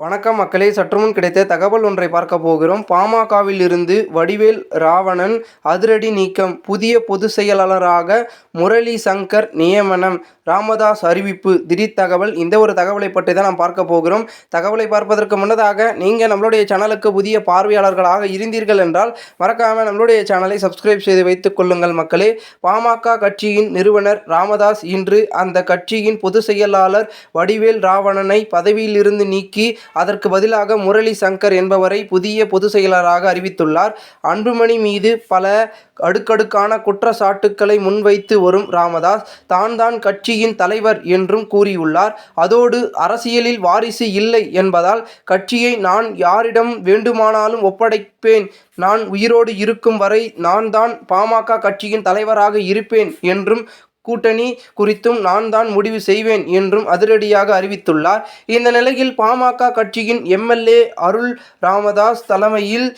வணக்கம் மக்களே. சற்றுமுன் கிடைத்த தகவல் ஒன்றை பார்க்க போகிறோம். பாமகவில் இருந்து வடிவேல் ராவணன் அதிரடி நீக்கம். புதிய பொதுச் செயலாளராக முரளி சங்கர் நியமனம். ராமதாஸ் அறிவிப்பு. திடீர் தகவல். இந்த ஒரு தகவலை பற்றி தான் நாம் பார்க்க போகிறோம். தகவலை பார்ப்பதற்கு முன்னதாக நீங்கள் நம்மளுடைய சேனலுக்கு புதிய பார்வையாளர்களாக இருந்தீர்கள் என்றால் மறக்காமல் நம்மளுடைய சேனலை சப்ஸ்கிரைப் செய்து வைத்துக் கொள்ளுங்கள் மக்களே. பாமக கட்சியின் நிறுவனர் ராமதாஸ் இன்று அந்த கட்சியின் பொதுச் செயலாளர் வடிவேல் ராவணனை பதவியிலிருந்து நீக்கி அதற்கு பதிலாக முரளி சங்கர் என்பவரை புதிய பொதுச் செயலராக அறிவித்துள்ளார். அன்புமணி மீது பல அடுக்கடுக்கான குற்றச்சாட்டுக்களை முன்வைத்து வரும் ராமதாஸ் தான் தான் கட்சியின் தலைவர் என்றும் கூறியுள்ளார். அதோடு அரசியலில் வாரிசு இல்லை என்பதால் கட்சியை நான் யாரிடம் வேண்டுமானாலும் ஒப்படைப்பேன். நான் உயிரோடு இருக்கும் வரை நான் தான் பாமக கட்சியின் தலைவராக இருப்பேன் என்றும் கூட்டணி குறித்தும் நான் தான் முடிவு செய்வேன் என்றும் அதிரடியாக அறிவித்துள்ளார். இந்த நிலையில் பாமக கட்சியின் எம்எல்ஏ அருள் ராமதாஸ் தலைமையில்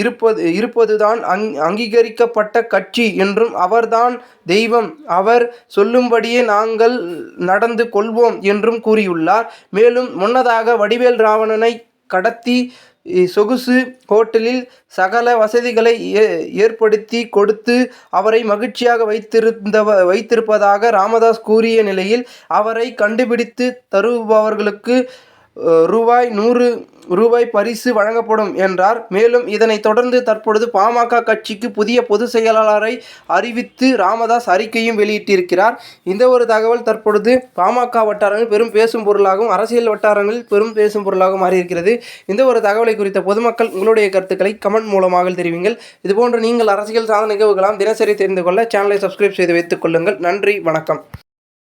இருப்பது இருப்பதுதான் அங் அங்கீகரிக்கப்பட்ட கட்சி என்றும் அவர்தான் தெய்வம். அவர் சொல்லும்படியே நாங்கள் நடந்து கொள்வோம் என்றும் கூறியுள்ளார். மேலும் முன்னதாக வடிவேல் ராவணனை கடத்தி சொகுசு ஹோட்டலில் சகல வசதிகளை ஏ ஏற்படுத்தி கொடுத்து அவரை மகிழ்ச்சியாக வைத்திருந்தவ வைத்திருப்பதாக ராமதாஸ் கூறிய நிலையில் அவரை கண்டுபிடித்து தருபவர்களுக்கு ரூபாய் நூறு ரூபாய் பரிசு வழங்கப்படும் என்றார். மேலும் இதனைத் தொடர்ந்து தற்பொழுது பாமக கட்சிக்கு புதிய பொதுச் செயலாளரை அறிவித்து ராமதாஸ் அறிக்கையும் வெளியிட்டிருக்கிறார். இந்த ஒரு தகவல் தற்பொழுது பாமக வட்டாரங்கள் பெரும் பேசும் பொருளாகவும் அரசியல் வட்டாரங்களில் பெரும் பேசும் பொருளாகவும் மாறியிருக்கிறது. இந்த ஒரு தகவலை குறித்த பொதுமக்கள் உங்களுடைய கருத்துக்களை கமெண்ட் மூலமாக தெரிவிங்கள். இதுபோன்று நீங்கள் அரசியல் சாதனை நிகழ்வுகளாம் தினசரி தெரிந்து கொள்ள சேனலை சப்ஸ்கிரைப் செய்து வைத்துக் கொள்ளுங்கள். நன்றி வணக்கம்.